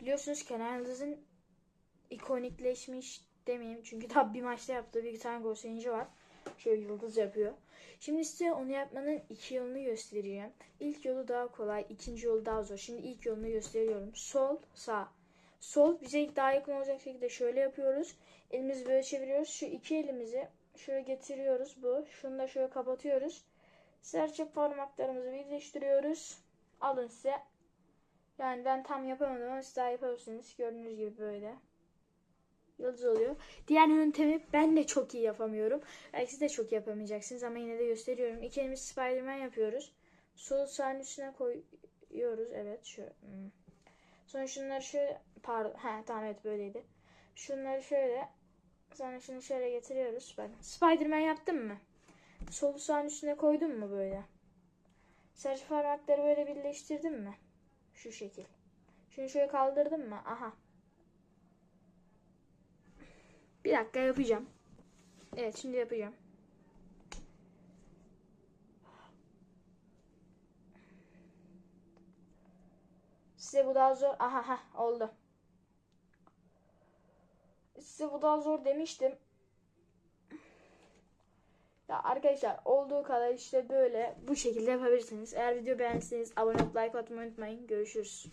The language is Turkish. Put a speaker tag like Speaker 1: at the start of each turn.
Speaker 1: Biliyorsunuz Kenan Yıldız'ın ikonikleşmiş demeyeyim. Çünkü daha bir maçta yaptığı bir tane gol sevinci var. Şöyle yıldız yapıyor. Şimdi size onu yapmanın iki yolunu göstereceğim. İlk yolu daha kolay, ikinci yolu daha zor. Şimdi ilk yolunu gösteriyorum. Sol, sağ. Sol bize daha yakın olacak şekilde şöyle yapıyoruz. Elimizi böyle çeviriyoruz. Şu iki elimizi şöyle getiriyoruz bu. Şunu da şöyle kapatıyoruz. Serçe parmaklarımızı birleştiriyoruz. Alın size. Yani ben tam yapamadım ama siz daha yapabilirsiniz. Gördüğünüz gibi böyle. Yıldız oluyor. Diğer yöntemi ben de çok iyi yapamıyorum. Belki siz de çok yapamayacaksınız ama yine de gösteriyorum. İki elimizi Spiderman yapıyoruz. Sol sağın üstüne koyuyoruz. Evet şu. hmm. Sonra şunları şöyle pardon. Ha tamam evet böyleydi. Şunları şöyle sonra şunu şöyle getiriyoruz. Ben Spiderman yaptım mı? Solu sağın üstüne koydum mu böyle? Serçe parmakları böyle birleştirdim mi? Şu şekil. Şunu şöyle kaldırdım mı? Aha. Bir dakika yapacağım. Evet şimdi yapacağım. Size bu daha zor. Aha ha oldu. Size bu daha zor demiştim. Ya arkadaşlar olduğu kadar işte böyle bu şekilde yapabilirsiniz. Eğer video beğendiyseniz abone olup like atmayı unutmayın. Görüşürüz.